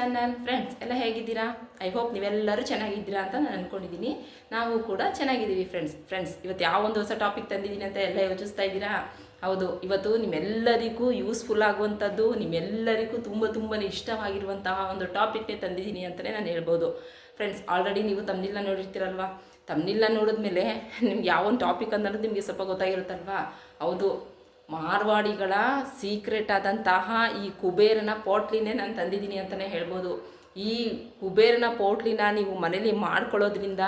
Channel friends ಎಲ್ಲ ಹೇಗಿದ್ದೀರಾ? I hope ನೀವೆಲ್ಲರೂ ಚೆನ್ನಾಗಿದ್ದೀರಾ ಅಂತ ನಾನು ಅಂದ್ಕೊಂಡಿದ್ದೀನಿ ನಾವು ಕೂಡ ಚೆನ್ನಾಗಿದ್ದೀವಿ ಫ್ರೆಂಡ್ಸ್ ಫ್ರೆಂಡ್ಸ್ ಇವತ್ತು ಯಾವ ಒಂದು ಹೊಸ ಟಾಪಿಕ್ ತಂದಿದ್ದೀನಿ ಅಂತ ಎಲ್ಲ ಯೋಚಿಸ್ತಾ ಇದ್ದೀರಾ? ಹೌದು, ಇವತ್ತು ನಿಮ್ಮೆಲ್ಲರಿಗೂ ಯೂಸ್ಫುಲ್ ಆಗುವಂಥದ್ದು, ನಿಮ್ಮೆಲ್ಲರಿಗೂ ತುಂಬ ತುಂಬಾ ಇಷ್ಟವಾಗಿರುವಂತಹ ಒಂದು ಟಾಪಿಕ್ನೇ ತಂದಿದ್ದೀನಿ ಅಂತಲೇ ನಾನು ಹೇಳ್ಬೋದು. ಫ್ರೆಂಡ್ಸ್ ಆಲ್ರೆಡಿ ನೀವು ತಮ್ಮನಿಲ್ಲ ನೋಡಿರ್ತೀರಲ್ವಾ? ತಮ್ಮನಿಲ್ಲ ನೋಡಿದ್ಮೇಲೆ ನಿಮ್ಗೆ ಯಾವ ಒಂದು ಟಾಪಿಕ್ ಅನ್ನೋದು ನಿಮಗೆ ಸ್ವಲ್ಪ ಗೊತ್ತಾಗಿರುತ್ತಲ್ವಾ? ಹೌದು ಮಾರ್ವಾಡಿಗಳ ಸೀಕ್ರೆಟ್ ಆದಂತಹ ಈ ಕುಬೇರನ ಪೋಟ್ಲಿನೇ ನಾನು ತಂದಿದ್ದೀನಿ ಅಂತಲೇ ಹೇಳ್ಬೋದು. ಈ ಕುಬೇರನ ಪೋಟ್ಲಿನ ನೀವು ಮನೇಲಿ ಮಾಡ್ಕೊಳ್ಳೋದ್ರಿಂದ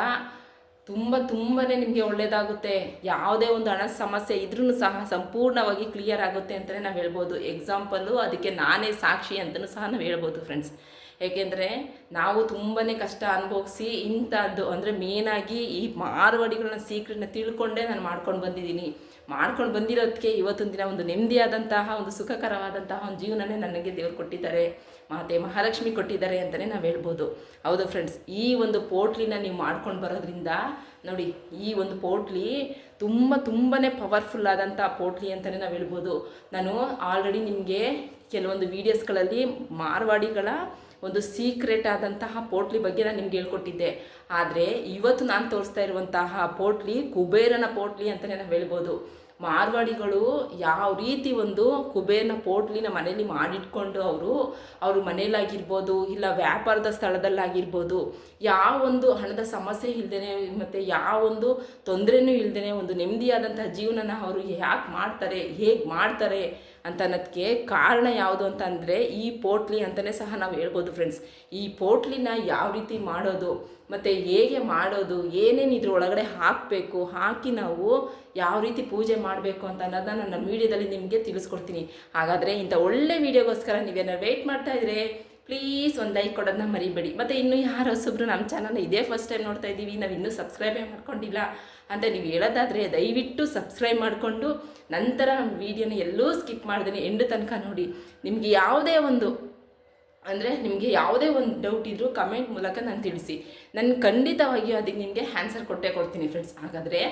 ತುಂಬ ತುಂಬಾ ನಿಮಗೆ ಒಳ್ಳೆಯದಾಗುತ್ತೆ ಯಾವುದೇ ಒಂದು ಹಣ ಸಮಸ್ಯೆ ಇದ್ರೂ ಸಹ ಸಂಪೂರ್ಣವಾಗಿ ಕ್ಲಿಯರ್ ಆಗುತ್ತೆ ಅಂತಲೇ ನಾವು ಹೇಳ್ಬೋದು. ಎಕ್ಸಾಂಪಲ್ಲು ಅದಕ್ಕೆ ನಾನೇ ಸಾಕ್ಷಿ ಅಂತಲೂ ಸಹ ನಾವು ಹೇಳ್ಬೋದು ಫ್ರೆಂಡ್ಸ್ ಏಕೆಂದರೆ ನಾವು ತುಂಬಾ ಕಷ್ಟ ಅನುಭವಿಸಿ ಇಂಥದ್ದು ಅಂದರೆ ಮೇನಾಗಿ ಈ ಮಾರ್ವಾಡಿಗಳನ್ನ ಸೀಕ್ರೆಟ್ನ ತಿಳ್ಕೊಂಡೇ ನಾನು ಮಾಡ್ಕೊಂಡು ಬಂದಿದ್ದೀನಿ. ಮಾಡ್ಕೊಂಡು ಬಂದಿರೋದಕ್ಕೆ ಇವತ್ತೊಂದು ದಿನ ಒಂದು ನೆಮ್ಮದಿಯಾದಂತಹ, ಒಂದು ಸುಖಕರವಾದಂತಹ ಒಂದು ಜೀವನನೇ ನನಗೆ ದೇವರು ಕೊಟ್ಟಿದ್ದಾರೆ. ಮಾತೆ ಮಹಾಲಕ್ಷ್ಮಿ ಕೊಟ್ಟಿದ್ದಾರೆ ಅಂತಲೇ ನಾವು ಹೇಳ್ಬೋದು. ಹೌದು ಫ್ರೆಂಡ್ಸ್ ಈ ಒಂದು ಪೋಟ್ಲಿನ ನೀವು ಮಾಡ್ಕೊಂಡು ಬರೋದ್ರಿಂದ ನೋಡಿ, ಈ ಒಂದು ಪೋಟ್ಲಿ ತುಂಬ ತುಂಬಾ ಪವರ್ಫುಲ್ ಆದಂಥ ಪೋಟ್ಲಿ ಅಂತಲೇ ನಾವು ಹೇಳ್ಬೋದು. ನಾನು ಆಲ್ರೆಡಿ ನಿಮಗೆ ಕೆಲವೊಂದು ವೀಡಿಯೋಸ್ಗಳಲ್ಲಿ ಮಾರ್ವಾಡಿಗಳ ಒಂದು ಸೀಕ್ರೆಟ್ ಆದಂತಹ ಪೋಟ್ಲಿ ಬಗ್ಗೆ ನಾನು ನಿಮ್ಗೆ ಹೇಳ್ಕೊಟ್ಟಿದ್ದೆ. ಆದರೆ ಇವತ್ತು ನಾನು ತೋರಿಸ್ತಾ ಇರುವಂತಹ ಪೋಟ್ಲಿ ಕುಬೇರನ ಪೋಟ್ಲಿ ಅಂತಲೇ ನಾವು ಹೇಳ್ಬೋದು. ಮಾರ್ವಾಡಿಗಳು ಯಾವ ರೀತಿ ಒಂದು ಕುಬೇರನ ಪೋಟ್ಲಿನ ಮನೇಲಿ ಮಾಡಿಟ್ಕೊಂಡು ಅವರು ಅವರು ಮನೇಲಾಗಿರ್ಬೋದು ಇಲ್ಲ ವ್ಯಾಪಾರದ ಸ್ಥಳದಲ್ಲಾಗಿರ್ಬೋದು, ಯಾವ ಒಂದು ಹಣದ ಸಮಸ್ಯೆ ಇಲ್ದೇ ಮತ್ತು ಯಾವೊಂದು ತೊಂದರೆನೂ ಇಲ್ದೇ ಒಂದು ನೆಮ್ಮದಿಯಾದಂಥ ಜೀವನನ ಅವರು ಯಾಕೆ ಮಾಡ್ತಾರೆ, ಹೇಗೆ ಮಾಡ್ತಾರೆ ಅಂತ ಅನ್ನೋದಕ್ಕೆ ಕಾರಣ ಯಾವುದು ಅಂತ ಅಂದರೆ ಈ ಪೋಟ್ಲಿ ಅಂತಲೇ ಸಹ ನಾವು ಹೇಳ್ಬೋದು ಫ್ರೆಂಡ್ಸ್ ಈ ಪೋಟ್ಲಿನ ಯಾವ ರೀತಿ ಮಾಡೋದು, ಮತ್ತು ಹೇಗೆ ಮಾಡೋದು, ಏನೇನು ಇದ್ರ ಒಳಗಡೆ ಹಾಕಬೇಕು, ಹಾಕಿ ನಾವು ಯಾವ ರೀತಿ ಪೂಜೆ ಮಾಡಬೇಕು ಅಂತ ಅನ್ನೋದನ್ನ ನನ್ನ ವೀಡಿಯೋದಲ್ಲಿ ನಿಮಗೆ ತಿಳಿಸ್ಕೊಡ್ತೀನಿ. ಹಾಗಾದರೆ ಇಂಥ ಒಳ್ಳೆ ವೀಡಿಯೋಗೋಸ್ಕರ ನೀವೇನಾರು ವೆಯ್ಟ್ ಮಾಡ್ತಾ ಇದ್ರೆ ಪ್ಲೀಸ್ ಒಂದು ಲೈಕ್ ಕೊಡೋದನ್ನ ಮರಿಬೇಡಿ. ಮತ್ತು ಇನ್ನೂ ಯಾರು ಹೊಸಬ್ರು ನಮ್ಮ ಚಾನಲ್ ಇದೇ ಫಸ್ಟ್ ಟೈಮ್ ನೋಡ್ತಾ ಇದ್ದೀವಿ, ನಾವು ಇನ್ನೂ ಸಬ್ಸ್ಕ್ರೈಬೇ ಮಾಡ್ಕೊಂಡಿಲ್ಲ ಅಂತ ನೀವು ಹೇಳೋದಾದರೆ ದಯವಿಟ್ಟು ಸಬ್ಸ್ಕ್ರೈಬ್ ಮಾಡಿಕೊಂಡು ನಂತರ ನಮ್ಮ ವೀಡಿಯೋನ ಎಲ್ಲೂ ಸ್ಕಿಪ್ ಮಾಡ್ದೇನೆ ಎಂಡು ತನಕ ನೋಡಿ. ನಿಮಗೆ ಯಾವುದೇ ಒಂದು, ಅಂದರೆ ನಿಮಗೆ ಯಾವುದೇ ಒಂದು ಡೌಟ್ ಇದ್ದರೂ ಕಮೆಂಟ್ ಮೂಲಕ ನಾನು ತಿಳಿಸಿ. ನಾನು ಖಂಡಿತವಾಗಿಯೂ ಅದಕ್ಕೆ ನಿಮಗೆ ಆನ್ಸರ್ ಕೊಟ್ಟೇ ಕೊಡ್ತೀನಿ ಫ್ರೆಂಡ್ಸ್ ಹಾಗಾದರೆ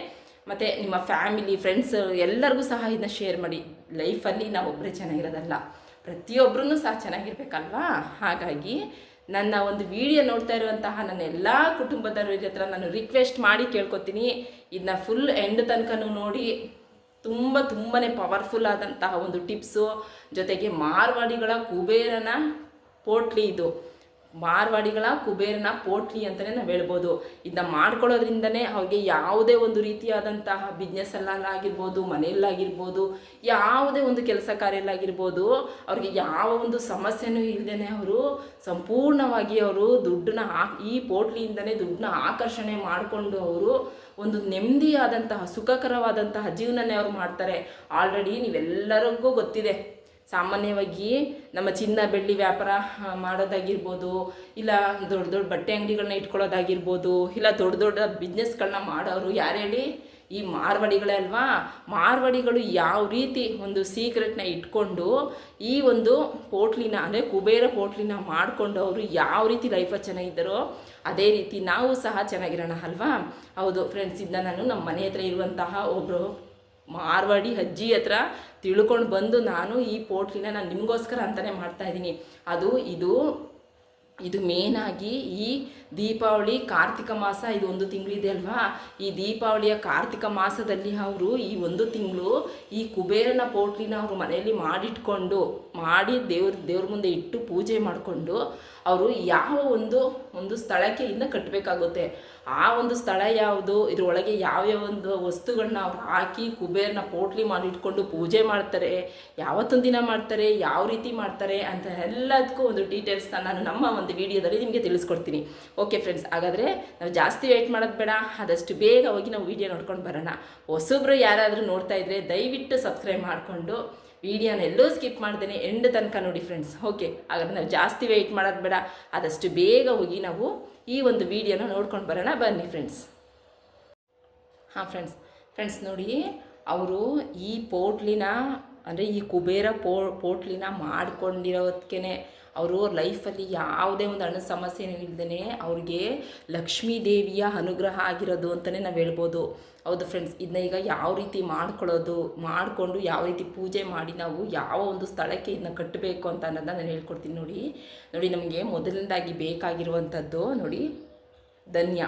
ಮತ್ತು ನಿಮ್ಮ ಫ್ಯಾಮಿಲಿ ಫ್ರೆಂಡ್ಸ್ ಎಲ್ಲರಿಗೂ ಸಹ ಇದನ್ನ ಶೇರ್ ಮಾಡಿ. ಲೈಫಲ್ಲಿ ನಾವು ಒಬ್ಬರೇ ಚೆನ್ನಾಗಿರೋದಲ್ಲ. ಪ್ರತಿಯೊಬ್ಬರೂ ಸಹ ಚೆನ್ನಾಗಿರ್ಬೇಕಲ್ವಾ? ಹಾಗಾಗಿ ನನ್ನ ಒಂದು ವಿಡಿಯೋ ನೋಡ್ತಾ ಇರುವಂತಹ ನನ್ನ ಎಲ್ಲ ಕುಟುಂಬದವ್ರ ಹತ್ರ ನಾನು ರಿಕ್ವೆಸ್ಟ್ ಮಾಡಿ ಕೇಳ್ಕೊತೀನಿ. ಇದನ್ನ ಫುಲ್ ಎಂಡ್ ತನಕನೂ ನೋಡಿ ತುಂಬ ತುಂಬಾ ಪವರ್ಫುಲ್ ಆದಂತಹ ಒಂದು ಟಿಪ್ಸು. ಜೊತೆಗೆ ಮಾರ್ವಾಡಿಗಳ ಕುಬೇರನ ಪೋಟ್ಲಿ ಇದು. ಮಾರ್ವಾಡಿಗಳ, ಕುಬೇರನ ಪೋಟ್ಲಿ ಅಂತಲೇ ನಾವು ಹೇಳ್ಬೋದು. ಇದನ್ನ ಮಾಡ್ಕೊಳ್ಳೋದ್ರಿಂದನೇ ಅವ್ರಿಗೆ ಯಾವುದೇ ಒಂದು ರೀತಿಯಾದಂತಹ ಬಿಸ್ನೆಸ್ಸಲ್ಲಾಗಿರ್ಬೋದು ಮನೆಯಲ್ಲಾಗಿರ್ಬೋದು, ಯಾವುದೇ ಒಂದು ಕೆಲಸ ಕಾರ್ಯಲ್ಲಾಗಿರ್ಬೋದು, ಅವ್ರಿಗೆ ಯಾವ ಒಂದು ಸಮಸ್ಯೆನೂ ಇಲ್ಲದೇ ಅವರು ಸಂಪೂರ್ಣವಾಗಿ ಅವರು ದುಡ್ಡನ್ನ ಆ, ಈ ಪೋಟ್ಲಿಯಿಂದನೇ ದುಡ್ಡನ್ನ ಆಕರ್ಷಣೆ ಮಾಡಿಕೊಂಡು ಅವರು ಒಂದು ನೆಮ್ಮದಿಯಾದಂತಹ, ಸುಖಕರವಾದಂತಹ ಜೀವನನೇ ಅವ್ರು ಮಾಡ್ತಾರೆ. ಆಲ್ರೆಡಿ ನೀವೆಲ್ಲರಿಗೂ ಗೊತ್ತಿದೆ. ಸಾಮಾನ್ಯವಾಗಿ ನಮ್ಮ ಚಿನ್ನ, ಬೆಳ್ಳಿ ವ್ಯಾಪಾರ ಮಾಡೋದಾಗಿರ್ಬೋದು, ಇಲ್ಲ ದೊಡ್ಡ ದೊಡ್ಡ ಬಟ್ಟೆ ಅಂಗಡಿಗಳನ್ನ ಇಟ್ಕೊಳ್ಳೋದಾಗಿರ್ಬೋದು, ಇಲ್ಲ ದೊಡ್ಡ ದೊಡ್ಡ ಬಿಸ್ನೆಸ್ಗಳನ್ನ ಮಾಡೋರು, ಯಾರು ಹೇಳಿ? ಈ ಮಾರ್ವಾಡಿಗಳೇ ಅಲ್ವಾ? ಮಾರ್ವಾಡಿಗಳು ಯಾವ ರೀತಿ ಒಂದು ಸೀಕ್ರೆಟ್ನ ಇಟ್ಕೊಂಡು ಈ ಒಂದು ಪೋಟ್ಲಿನ ಅಂದರೆ ಕುಬೇರ ಪೋಟ್ಲಿನ ಮಾಡಿಕೊಂಡು ಅವರು ಯಾವ ರೀತಿ ಲೈಫಲ್ಲಿ ಚೆನ್ನಾಗಿದ್ದಾರೋ, ಅದೇ ರೀತಿ ನಾವು ಸಹ ಚೆನ್ನಾಗಿರೋಣ ಅಲ್ವಾ? ಹೌದು ಫ್ರೆಂಡ್ಸ್ ಇದನ್ನ ನಾನು ನಮ್ಮ ಮನೆ ಹತ್ರ ಇರುವಂತಹ ಒಬ್ಬರು ಮಾರ್ವಾಡಿ ಅಜ್ಜಿ ಹತ್ರ ತಿಳ್ಕೊಂಡು ಬಂದು ನಾನು ಈ ಪೋಟ್ಲಿನ ನಾನು ನಿಮಗೋಸ್ಕರ ಅಂತಲೇ ಮಾಡ್ತಾಯಿದ್ದೀನಿ ಅದು ಇದು ಇದು ಮೇನಾಗಿ ಈ ದೀಪಾವಳಿ ಕಾರ್ತಿಕ ಮಾಸ ಇದು ಒಂದು ತಿಂಗಳಿದೆ ಅಲ್ವಾ? ಈ ದೀಪಾವಳಿಯ ಕಾರ್ತಿಕ ಮಾಸದಲ್ಲಿ ಅವರು ಈ ಒಂದು ತಿಂಗಳು ಈ ಕುಬೇರನ ಪೋಟ್ಲಿನ ಅವರು ಮನೆಯಲ್ಲಿ ಮಾಡಿಟ್ಕೊಂಡು, ಮಾಡಿ ದೇವ್ರ ದೇವ್ರ ಮುಂದೆ ಇಟ್ಟು ಪೂಜೆ ಮಾಡಿಕೊಂಡು ಅವರು ಯಾವ ಒಂದು ಒಂದು ಸ್ಥಳಕ್ಕೆ ಇನ್ನು ಕಟ್ಟಬೇಕಾಗುತ್ತೆ ಆ ಒಂದು ಸ್ಥಳ ಯಾವುದು? ಇದರೊಳಗೆ ಯಾವ್ಯಾವ ಒಂದು ವಸ್ತುಗಳನ್ನ ಅವ್ರು ಹಾಕಿ ಕುಬೇರನ ಪೋಟ್ಲಿ ಮಾಡಿಟ್ಕೊಂಡು ಪೂಜೆ ಮಾಡ್ತಾರೆ, ಯಾವತ್ತೊಂದು ದಿನ ಮಾಡ್ತಾರೆ, ಯಾವ ರೀತಿ ಮಾಡ್ತಾರೆ ಅಂತ ಎಲ್ಲದಕ್ಕೂ ಒಂದು ಡೀಟೇಲ್ಸ್ನ ನಾನು ನಮ್ಮ ಒಂದು ವಿಡಿಯೋದಲ್ಲಿ ನಿಮಗೆ ತಿಳಿಸ್ಕೊಡ್ತೀನಿ. ಓಕೆ ಫ್ರೆಂಡ್ಸ್ ಹಾಗಾದರೆ ನಾವು ಜಾಸ್ತಿ ವೆಯ್ಟ್ ಮಾಡೋದು ಬೇಡ. ಆದಷ್ಟು ಬೇಗ ಹೋಗಿ ನಾವು ವಿಡಿಯೋ ನೋಡ್ಕೊಂಡು ಬರೋಣ. ಹೊಸಬ್ರು ಯಾರಾದರೂ ನೋಡ್ತಾ ಇದ್ದರೆ ದಯವಿಟ್ಟು ಸಬ್ಸ್ಕ್ರೈಬ್ ಮಾಡಿಕೊಂಡು ವೀಡಿಯೋನ ಎಲ್ಲೂ ಸ್ಕಿಪ್ ಮಾಡ್ದೇನೆ ಎಂಡ್ ತನಕ ನೋಡಿ ಫ್ರೆಂಡ್ಸ್ ಓಕೆ ಹಾಗಾದ್ರೆ ನಾವು ಜಾಸ್ತಿ ವೆಯ್ಟ್ ಮಾಡೋದು ಬೇಡ. ಆದಷ್ಟು ಬೇಗ ಹೋಗಿ ನಾವು ಈ ಒಂದು ವಿಡಿಯೋನ ನೋಡ್ಕೊಂಡು ಬರೋಣ. ಬನ್ನಿ ಫ್ರೆಂಡ್ಸ್ ಹಾಂ ಫ್ರೆಂಡ್ಸ್ ಫ್ರೆಂಡ್ಸ್ ನೋಡಿ, ಅವರು ಈ ಪೋಟ್ಲಿನ ಅಂದರೆ ಈ ಕುಬೇರ ಪೋ ಪೋಟ್ಲಿನ ಮಾಡ್ಕೊಂಡಿರೋದಕ್ಕೆ ಅವರು ಲೈಫಲ್ಲಿ ಯಾವುದೇ ಒಂದು ಹಣದ ಸಮಸ್ಯೆ ಇಲ್ಲದೇ ಅವ್ರಿಗೆ ಲಕ್ಷ್ಮೀ ದೇವಿಯ ಅನುಗ್ರಹ ಆಗಿರೋದು ಅಂತಲೇ ನಾವು ಹೇಳ್ಬೋದು. ಹೌದು ಫ್ರೆಂಡ್ಸ್ ಇದನ್ನ ಈಗ ಯಾವ ರೀತಿ ಮಾಡ್ಕೊಳ್ಳೋದು, ಮಾಡಿಕೊಂಡು ಯಾವ ರೀತಿ ಪೂಜೆ ಮಾಡಿ ನಾವು ಯಾವ ಒಂದು ಸ್ಥಳಕ್ಕೆ ಇದನ್ನ ಕಟ್ಟಬೇಕು ಅಂತ ಅನ್ನೋದನ್ನ ನಾನು ಹೇಳ್ಕೊಡ್ತೀನಿ ನೋಡಿ. ನೋಡಿ, ನಮಗೆ ಮೊದಲನೇದಾಗಿ ಬೇಕಾಗಿರುವಂಥದ್ದು ನೋಡಿ, ಧನ್ಯ.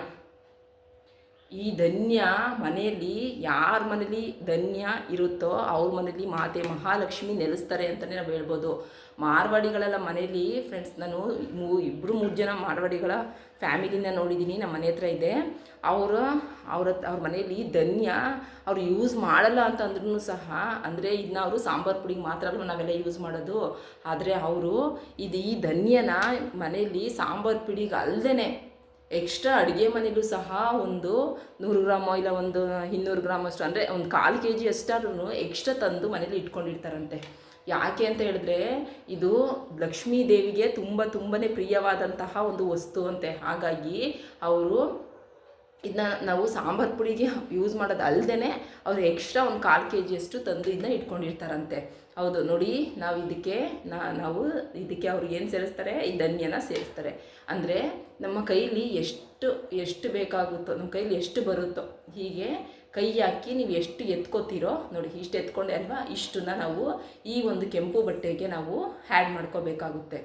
ಈ ಧನ್ಯ ಮನೆಯಲ್ಲಿ ಯಾರ ಮನೇಲಿ ಧನ್ಯ ಇರುತ್ತೋ ಅವ್ರ ಮನೇಲಿ ಮಾತೆ ಮಹಾಲಕ್ಷ್ಮಿ ನೆಲೆಸ್ತಾರೆ ಅಂತಲೇ ನಾವು ಹೇಳ್ಬೋದು. ಮಾರ್ವಾಡಿಗಳೆಲ್ಲ ಮನೇಲಿ ಫ್ರೆಂಡ್ಸ್ ನಾನು ಮೂ ಇಬ್ಬರು ಮೂರು ಜನ ಮಾರ್ವಾಡಿಗಳ ಫ್ಯಾಮಿಲಿನ ನೋಡಿದ್ದೀನಿ ನಮ್ಮ ಮನೆ ಹತ್ರ ಇದೆ. ಅವರು, ಅವ್ರ ಅವ್ರ ಮನೆಯಲ್ಲಿ ಧನ್ಯ, ಅವರು ಯೂಸ್ ಮಾಡಲ್ಲ ಅಂತ ಅಂದ್ರೂ ಸಹ, ಅಂದರೆ ಇದನ್ನ ಅವರು ಸಾಂಬಾರು ಪುಡಿಗೆ ಮಾತ್ರ ಅಲ್ವ ನಾವೆಲ್ಲ ಯೂಸ್ ಮಾಡೋದು. ಆದರೆ ಅವರು, ಇದು ಈ ಧನ್ಯನ ಮನೆಯಲ್ಲಿ ಸಾಂಬಾರು ಪುಡಿಗೆ ಅಲ್ಲದೇ ಎಕ್ಸ್ಟ್ರಾ ಅಡುಗೆ ಮನೆಯಲ್ಲೂ ಸಹ ಒಂದು ನೂರು ಗ್ರಾಮೋ ಇಲ್ಲ ಒಂದು ಇನ್ನೂರು ಗ್ರಾಮ್ ಅಷ್ಟು, ಅಂದರೆ ಒಂದು ಕಾಲು ಕೆ ಜಿ ಅಷ್ಟಾದ್ರೂ ಎಕ್ಸ್ಟ್ರಾ ತಂದು ಮನೇಲಿ ಇಟ್ಕೊಂಡಿರ್ತಾರಂತೆ. ಯಾಕೆ ಅಂತ ಹೇಳಿದ್ರೆ ಇದು ಲಕ್ಷ್ಮೀ ದೇವಿಗೆ ತುಂಬ ತುಂಬಾ ಪ್ರಿಯವಾದಂತಹ ಒಂದು ವಸ್ತು ಅಂತೆ. ಹಾಗಾಗಿ ಅವರು ಇದನ್ನ ನಾವು ಸಾಂಬಾರು ಪುಡಿಗೆ ಯೂಸ್ ಮಾಡೋದು ಅಲ್ಲದೆ ಅವರು ಎಕ್ಸ್ಟ್ರಾ ಒಂದು ಕಾಲು ಕೆ ಜಿಯಷ್ಟು ತಂದು ಇದನ್ನ ಇಟ್ಕೊಂಡಿರ್ತಾರಂತೆ. ಹೌದು, ನೋಡಿ ನಾವು ಇದಕ್ಕೆ ನಾವು ಇದಕ್ಕೆ ಅವ್ರಿಗೆ ಏನು ಸೇರಿಸ್ತಾರೆ? ಈ ಧನ್ಯನ ಸೇರಿಸ್ತಾರೆ. ಅಂದರೆ ನಮ್ಮ ಕೈಲಿ ಎಷ್ಟು ಎಷ್ಟು ಬೇಕಾಗುತ್ತೋ, ನಮ್ಮ ಕೈಲಿ ಎಷ್ಟು ಬರುತ್ತೋ ಹೀಗೆ ಕೈ ಹಾಕಿ ನೀವು ಎಷ್ಟು ಎತ್ಕೋತೀರೋ, ನೋಡಿ ಇಷ್ಟು ಎತ್ಕೊಂಡೆ ಅಲ್ವಾ, ಇಷ್ಟನ್ನ ನಾವು ಈ ಒಂದು ಕೆಂಪು ಬಟ್ಟೆಗೆ ನಾವು ಹ್ಯಾಡ್ ಮಾಡ್ಕೋಬೇಕಾಗುತ್ತೆ.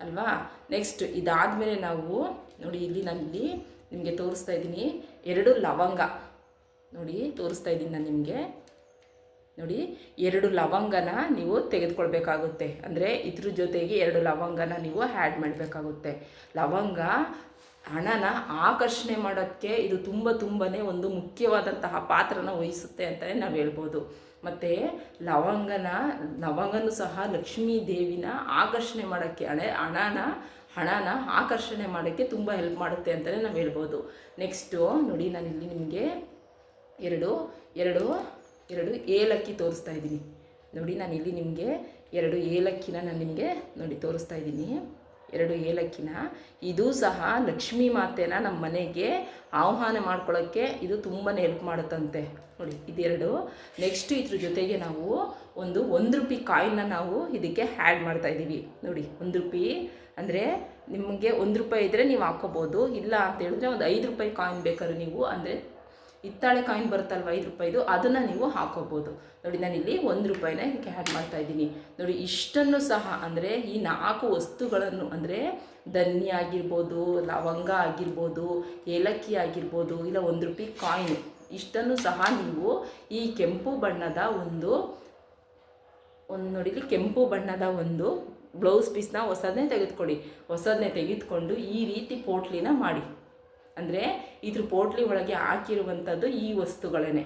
ಅಲ್ವಾ? ನೆಕ್ಸ್ಟ್ ಇದಾದಮೇಲೆ ನಾವು, ನೋಡಿ ಇಲ್ಲಿ ನಾನಿಲ್ಲಿ ನಿಮಗೆ ತೋರಿಸ್ತಾ ಇದ್ದೀನಿ, ಎರಡು ಲವಂಗ. ನೋಡಿ, ತೋರಿಸ್ತಾ ಇದ್ದೀನಿ ನಾನು ನಿಮಗೆ. ನೋಡಿ, ಎರಡು ಲವಂಗನ ನೀವು ತೆಗೆದುಕೊಳ್ಬೇಕಾಗುತ್ತೆ. ಅಂದರೆ ಇದ್ರ ಜೊತೆಗೆ ಎರಡು ಲವಂಗನ ನೀವು ಹ್ಯಾಡ್ ಮಾಡಬೇಕಾಗುತ್ತೆ. ಲವಂಗ ಹಣನ ಆಕರ್ಷಣೆ ಮಾಡೋಕ್ಕೆ ಇದು ತುಂಬ ತುಂಬಾ ಒಂದು ಮುಖ್ಯವಾದಂತಹ ಪಾತ್ರನ ವಹಿಸುತ್ತೆ ಅಂತಲೇ ನಾವು ಹೇಳ್ಬೋದು. ಮತ್ತು ಲವಂಗನ, ಲವಂಗನೂ ಸಹ ಲಕ್ಷ್ಮೀ ದೇವಿನ ಆಕರ್ಷಣೆ ಮಾಡೋಕ್ಕೆ ಹಳೆ ಹಣನ ಹಣನ ಆಕರ್ಷಣೆ ಮಾಡೋಕ್ಕೆ ತುಂಬ ಹೆಲ್ಪ್ ಮಾಡುತ್ತೆ ಅಂತಲೇ ನಾವು ಹೇಳ್ಬೋದು. ನೆಕ್ಸ್ಟು ನೋಡಿ ನಾನಿಲ್ಲಿ ನಿಮಗೆ ಎರಡು ಎರಡು ಎರಡು ಏಲಕ್ಕಿ ತೋರಿಸ್ತಾ ಇದ್ದೀನಿ. ನೋಡಿ ನಾನಿಲ್ಲಿ ನಿಮಗೆ ಎರಡು ಏಲಕ್ಕಿನ ನಾನು ನಿಮಗೆ ನೋಡಿ ತೋರಿಸ್ತಾ ಇದ್ದೀನಿ. ಎರಡು ಏಲಕ್ಕಿನ, ಇದು ಸಹ ಲಕ್ಷ್ಮೀ ಮಾತೆನ ನಮ್ಮ ಮನೆಗೆ ಆಹ್ವಾನ ಮಾಡ್ಕೊಳ್ಳೋಕ್ಕೆ ಇದು ತುಂಬಾ ಹೆಲ್ಪ್ ಮಾಡುತ್ತಂತೆ. ನೋಡಿ ಇದೆರಡು ನೆಕ್ಸ್ಟ್ ಇದ್ರ ಜೊತೆಗೆ ನಾವು ಒಂದು ಒಂದು ರೂಪಾಯಿ ಕಾಯಿನ್ನ ನಾವು ಇದಕ್ಕೆ ಆ್ಯಡ್ ಮಾಡ್ತಾ ಇದ್ದೀವಿ ನೋಡಿ, ಒಂದು ರೂಪಾಯಿ ಅಂದರೆ ನಿಮಗೆ ಒಂದು ರೂಪಾಯಿ ಇದ್ದರೆ ನೀವು ಹಾಕೋಬೋದು ಇಲ್ಲ ಅಂತ ಹೇಳಿದ್ರೆ ಒಂದು ಐದು ರೂಪಾಯಿ ಕಾಯಿನ್ ಬೇಕಾದ್ರೆ ನೀವು ಅಂದರೆ ಹಿತ್ತಾಳೆ ಕಾಯಿನ್ ಬರುತ್ತಲ್ವ ಐದು ರೂಪಾಯಿದು, ಅದನ್ನು ನೀವು ಹಾಕೋಬೋದು. ನೋಡಿ ನಾನಿಲ್ಲಿ ಒಂದು ರೂಪಾಯಿನ ಇದಕ್ಕೆ ಆ್ಯಡ್ ಮಾಡ್ತಾ ಇದ್ದೀನಿ. ನೋಡಿ, ಇಷ್ಟನ್ನು ಸಹ ಅಂದರೆ ಈ ನಾಲ್ಕು ವಸ್ತುಗಳನ್ನು ಅಂದರೆ ಧನ್ಯ ಆಗಿರ್ಬೋದು, ಲವಂಗ ಆಗಿರ್ಬೋದು, ಏಲಕ್ಕಿ ಆಗಿರ್ಬೋದು, ಇಲ್ಲ ಒಂದು ರೂಪಾಯಿ ಕಾಯಿನ್, ಇಷ್ಟನ್ನು ಸಹ ನೀವು ಈ ಕೆಂಪು ಬಣ್ಣದ ಒಂದು ಒಂದು ನೋಡಿಲಿ ಕೆಂಪು ಬಣ್ಣದ ಒಂದು ಬ್ಲೌಸ್ ಪೀಸ್ನ ಹೊಸದನ್ನೇ ತೆಗೆದುಕೊಳ್ಳಿ. ಹೊಸದನ್ನೇ ತೆಗೆದುಕೊಂಡು ಈ ರೀತಿ ಪೋಟ್ಲಿನ ಮಾಡಿ. ಅಂದರೆ ಇದ್ರ ಪೋಟ್ಲಿ ಒಳಗೆ ಹಾಕಿರುವಂಥದ್ದು ಈ ವಸ್ತುಗಳೇ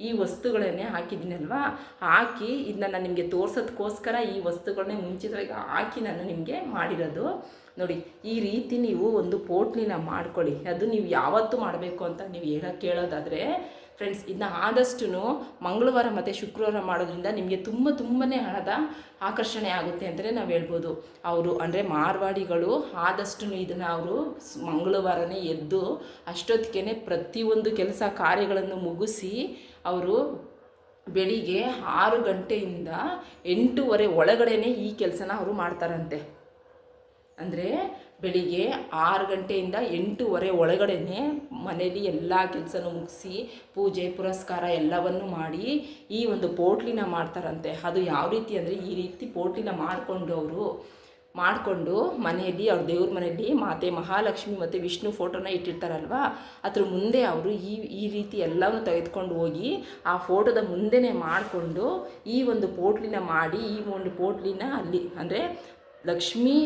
ಈ ವಸ್ತುಗಳನ್ನೇ ಹಾಕಿದ್ದೀನಲ್ವಾ? ಹಾಕಿ ಇದನ್ನ ನಾನು ನಿಮಗೆ ತೋರ್ಸೋದಕ್ಕೋಸ್ಕರ ಈ ವಸ್ತುಗಳನ್ನೇ ಮುಂಚಿತವಾಗಿ ಹಾಕಿ ನಾನು ನಿಮಗೆ ಮಾಡಿರೋದು. ನೋಡಿ, ಈ ರೀತಿ ನೀವು ಒಂದು ಪೋಟ್ಲಿನ ಮಾಡ್ಕೊಳ್ಳಿ. ಅದು ನೀವು ಯಾವತ್ತು ಮಾಡಬೇಕು ಅಂತ ನೀವು ಹೇಳೋಕ್ಕೆ ಕೇಳೋದಾದರೆ ಫ್ರೆಂಡ್ಸ್ ಇದನ್ನ ಆದಷ್ಟು ಮಂಗಳವಾರ ಮತ್ತು ಶುಕ್ರವಾರ ಮಾಡೋದ್ರಿಂದ ನಿಮಗೆ ತುಂಬ ತುಂಬಾ ಹಣದ ಆಕರ್ಷಣೆ ಆಗುತ್ತೆ ಅಂತಲೇ ನಾವು ಹೇಳ್ಬೋದು. ಅವರು ಅಂದರೆ ಮಾರ್ವಾಡಿಗಳು ಆದಷ್ಟು ಇದನ್ನು ಅವರು ಮಂಗಳವಾರನೇ ಎದ್ದು ಅಷ್ಟೊತ್ತಿಗೆ ಪ್ರತಿಯೊಂದು ಕೆಲಸ ಕಾರ್ಯಗಳನ್ನು ಮುಗಿಸಿ ಅವರು ಬೆಳಿಗ್ಗೆ ಆರು ಗಂಟೆಯಿಂದ ಎಂಟೂವರೆ ಒಳಗಡೆನೇ ಈ ಕೆಲಸನ ಅವರು ಮಾಡ್ತಾರಂತೆ. ಅಂದರೆ ಬೆಳಿಗ್ಗೆ ಆರು ಗಂಟೆಯಿಂದ ಎಂಟೂವರೆ ಒಳಗಡೆನೆ ಮನೇಲಿ ಎಲ್ಲ ಕೆಲಸನೂ ಮುಗಿಸಿ ಪೂಜೆ, ಪುರಸ್ಕಾರ ಎಲ್ಲವನ್ನು ಮಾಡಿ ಈ ಒಂದು ಪೋಟ್ಲಿನ ಮಾಡ್ತಾರಂತೆ. ಅದು ಯಾವ ರೀತಿ ಅಂದರೆ ಈ ರೀತಿ ಪೋಟ್ಲಿನ ಮಾಡಿಕೊಂಡು ಅವರು ಮಾಡಿಕೊಂಡು ಮನೆಯಲ್ಲಿ, ಅವ್ರ ದೇವ್ರ ಮನೆಯಲ್ಲಿ ಮಾತೆ ಮಹಾಲಕ್ಷ್ಮಿ ಮತ್ತು ವಿಷ್ಣು ಫೋಟೋನ ಇಟ್ಟಿರ್ತಾರಲ್ವ? ಅದ್ರ ಮುಂದೆ ಅವರು ಈ ಈ ರೀತಿ ಎಲ್ಲವನ್ನು ತೆಗೆದುಕೊಂಡು ಹೋಗಿ ಆ ಫೋಟೋದ ಮುಂದೆನೇ ಮಾಡಿಕೊಂಡು ಈ ಒಂದು ಪೋಟ್ಲಿನ ಮಾಡಿ ಈ ಒಂದು ಪೋಟ್ಲಿನ ಅಲ್ಲಿ ಅಂದರೆ ಲಕ್ಷ್ಮೀ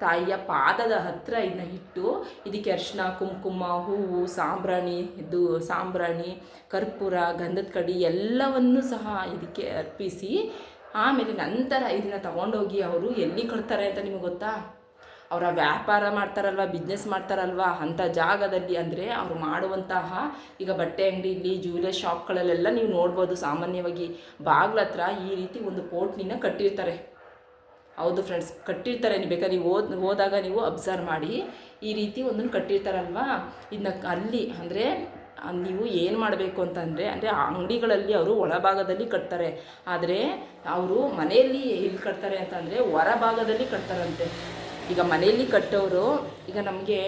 ತಾಯಿಯ ಪಾದದ ಹತ್ತಿರ ಇದನ್ನ ಇಟ್ಟು ಇದಕ್ಕೆ ಅರ್ಶಿನ ಕುಂಕುಮ, ಹೂವು, ಸಾಂಬ್ರಾಣಿ, ಇದು ಸಾಂಬ್ರಾಣಿ, ಕರ್ಪೂರ, ಗಂಧದ ಕಡಿ ಎಲ್ಲವನ್ನೂ ಸಹ ಇದಕ್ಕೆ ಅರ್ಪಿಸಿ ಆಮೇಲೆ ನಂತರ ಇದನ್ನು ತಗೊಂಡೋಗಿ ಅವರು ಎಲ್ಲಿ ಕಳ್ತಾರೆ ಅಂತ ನಿಮಗೆ ಗೊತ್ತಾ? ಅವರ ವ್ಯಾಪಾರ ಮಾಡ್ತಾರಲ್ವ ಬಿಸ್ನೆಸ್ ಮಾಡ್ತಾರಲ್ವ? ಅಂಥ ಜಾಗದಲ್ಲಿ ಅಂದರೆ ಅವರು ಮಾಡುವಂತಹ ಈಗ ಬಟ್ಟೆ ಅಂಗಡಿಲಿ ಜ್ಯುವೆಲರಿ ಶಾಪ್ಗಳಲ್ಲೆಲ್ಲ ನೀವು ನೋಡ್ಬೋದು ಸಾಮಾನ್ಯವಾಗಿ. ಬಾಗ್ಲ ಹತ್ರ ಈ ರೀತಿ ಒಂದು ಪೋಟ್ಲಿನ ಕಟ್ಟಿರ್ತಾರೆ. ಹೌದು ಫ್ರೆಂಡ್ಸ್ ಕಟ್ಟಿರ್ತಾರೆ, ನೀವು ಬೇಕಾದ್ರೆ ನೀವು ಓದ್ ಹೋದಾಗ ನೀವು ಅಬ್ಸರ್ವ್ ಮಾಡಿ, ಈ ರೀತಿ ಒಂದನ್ನು ಕಟ್ಟಿರ್ತಾರಲ್ವಾ? ಇದನ್ನ ಅಲ್ಲಿ ಅಂದರೆ ನೀವು ಏನು ಮಾಡಬೇಕು ಅಂತಂದರೆ ಅಂದರೆ ಅಂಗಡಿಗಳಲ್ಲಿ ಅವರು ಒಳಭಾಗದಲ್ಲಿ ಕಟ್ತಾರೆ. ಆದರೆ ಅವರು ಮನೆಯಲ್ಲಿ ಎಲ್ಲಿ ಕಟ್ತಾರೆ ಅಂತಂದರೆ ಹೊರಭಾಗದಲ್ಲಿ ಕಟ್ತಾರಂತೆ. ಈಗ ಮನೆಯಲ್ಲಿ ಕಟ್ಟೋರು, ಈಗ ನಮಗೆ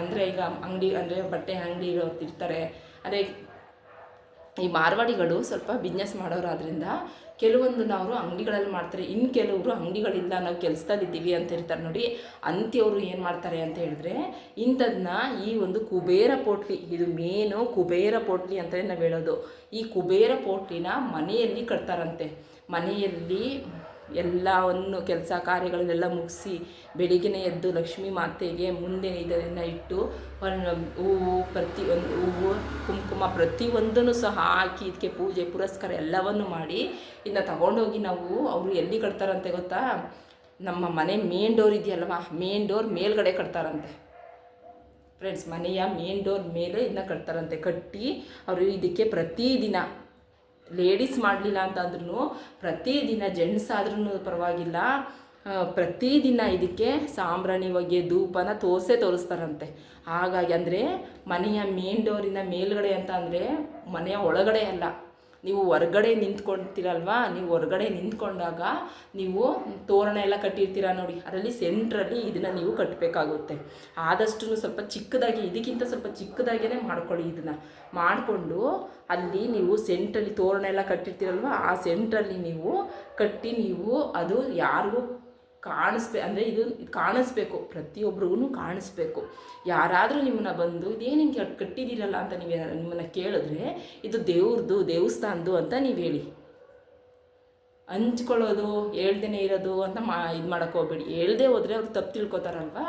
ಅಂದರೆ ಈಗ ಅಂಗಡಿ, ಅಂದರೆ ಬಟ್ಟೆ ಅಂಗಡಿ ಇರೋರು ಇರ್ತಾರೆ. ಅಂದರೆ ಈ ಮಾರ್ವಾಡಿಗಳು ಸ್ವಲ್ಪ ಬಿಸ್ನೆಸ್ ಮಾಡೋರಾದ್ರಿಂದ ಕೆಲವೊಂದು ಅವರು ಅಂಗಡಿಗಳಲ್ಲಿ ಮಾಡ್ತಾರೆ. ಇನ್ನು ಕೆಲವರು ಅಂಗಡಿಗಳಿಲ್ಲ ನಾವು ಕೆಲಸದಲ್ಲಿದ್ದೀವಿ ಅಂತ ಇರ್ತಾರೆ ನೋಡಿ. ಅಂತ್ಯವರು ಏನು ಮಾಡ್ತಾರೆ ಅಂತ ಹೇಳಿದ್ರೆ ಇಂಥದನ್ನ ಈ ಒಂದು ಕುಬೇರ ಪೋಟ್ಲಿ, ಇದು ಮೇನು ಕುಬೇರ ಪೋಟ್ಲಿ ಅಂತಲೇ ನಾವು ಹೇಳೋದು. ಈ ಕುಬೇರ ಪೋಟ್ಲಿನ ಮನೆಯಲ್ಲಿ ಕಟ್ತಾರಂತೆ. ಮನೆಯಲ್ಲಿ ಎಲ್ಲವನ್ನು ಕೆಲಸ ಕಾರ್ಯಗಳನ್ನೆಲ್ಲ ಮುಗಿಸಿ ಬೆಳಿಗ್ಗೆ ಎದ್ದು ಲಕ್ಷ್ಮೀ ಮಾತೆಗೆ ಮುಂದೆ ಇದನ್ನು ಇಟ್ಟು ಹೂವು ಪ್ರತಿ ಒಂದು ಹೂವು, ಕುಂಕುಮ ಪ್ರತಿಯೊಂದನ್ನು ಸಹ ಹಾಕಿ ಇದಕ್ಕೆ ಪೂಜೆ, ಪುರಸ್ಕಾರ ಎಲ್ಲವನ್ನು ಮಾಡಿ ಇದನ್ನ ತಗೊಂಡೋಗಿ ನಾವು ಅವರು ಎಲ್ಲಿ ಕಟ್ತಾರಂತೆ ಗೊತ್ತಾ? ನಮ್ಮ ಮನೆ ಮೇನ್ ಡೋರ್ ಇದೆಯಲ್ವಾ ಮೇನ್ ಡೋರ್ ಮೇಲ್ಗಡೆ ಕಟ್ತಾರಂತೆ. ಫ್ರೆಂಡ್ಸ್ ಮನೆಯ ಮೇನ್ ಡೋರ್ ಮೇಲೆ ಇದನ್ನ ಕಟ್ತಾರಂತೆ. ಕಟ್ಟಿ ಅವರು ಇದಕ್ಕೆ ಪ್ರತಿದಿನ ಲೇಡೀಸ್ ಮಾಡಲಿಲ್ಲ ಅಂತಂದ್ರೂ ಪ್ರತಿದಿನ ಜೆಂಟ್ಸ್ ಆದ್ರೂ ಪರವಾಗಿಲ್ಲ. ಪ್ರತಿದಿನ ಇದಕ್ಕೆ ಸಾಂಬ್ರಾಣಿ ಹೊಗೆ ಧೂಪನ ತೋರಿಸೇ ತೋರಿಸ್ತಾರಂತೆ. ಹಾಗಾಗಿ ಅಂದರೆ ಮನೆಯ ಮೇನ್ ಡೋರಿನ ಮೇಲುಗಡೆ ಅಂತ ಅಂದರೆ ಮನೆಯ ಒಳಗಡೆ ಅಲ್ಲ. ನೀವು ಹೊರಗಡೆ ನಿಂತ್ಕೊಳ್ತೀರಲ್ವಾ ನೀವು ಹೊರಗಡೆ ನಿಂತ್ಕೊಂಡಾಗ ನೀವು ತೋರಣ ಎಲ್ಲ ಕಟ್ಟಿರ್ತೀರ ನೋಡಿ. ಅದರಲ್ಲಿ ಸೆಂಟ್ರಲ್ಲಿ ಇದನ್ನು ನೀವು ಕಟ್ಟಬೇಕಾಗುತ್ತೆ ಆದಷ್ಟು ಸ್ವಲ್ಪ ಚಿಕ್ಕದಾಗಿ, ಇದಕ್ಕಿಂತ ಸ್ವಲ್ಪ ಚಿಕ್ಕದಾಗೇ ಮಾಡ್ಕೊಳ್ಳಿ ಇದನ್ನು. ಮಾಡಿಕೊಂಡು ಅಲ್ಲಿ ನೀವು ಸೆಂಟ್ರಲ್ಲಿ ತೋರಣ ಎಲ್ಲ ಕಟ್ಟಿರ್ತೀರಲ್ವ? ಆ ಸೆಂಟ್ರಲ್ಲಿ ನೀವು ಕಟ್ಟಿ ನೀವು ಅದು ಯಾರಿಗೂ ಕಾಣಿಸ್ಬೇ, ಅಂದರೆ ಇದು ಕಾಣಿಸ್ಬೇಕು ಪ್ರತಿಯೊಬ್ಬರಿಗೂ ಕಾಣಿಸ್ಬೇಕು. ಯಾರಾದರೂ ನಿಮ್ಮನ್ನ ಬಂದು, ಇದೇನು ಹಿಂಗೆ ಕಟ್ಟಿದ್ದೀರಲ್ಲ? ಅಂತ ನೀವು ನಿಮ್ಮನ್ನು ಕೇಳಿದ್ರೆ, ಇದು ದೇವ್ರದ್ದು ದೇವಸ್ಥಾನದ್ದು ಅಂತ ನೀವು ಹೇಳಿ. ಹಂಚ್ಕೊಳ್ಳೋದು ಹೇಳ್ದೇ ಇರೋದು ಅಂತ ಮಾ, ಇದು ಮಾಡೋಕ್ಕೆ ಹೋಗ್ಬೇಡಿ. ಹೇಳ್ದೆ ಹೋದರೆ ಅವ್ರು ತಪ್ಪು ತಿಳ್ಕೊತಾರಲ್ವಾ?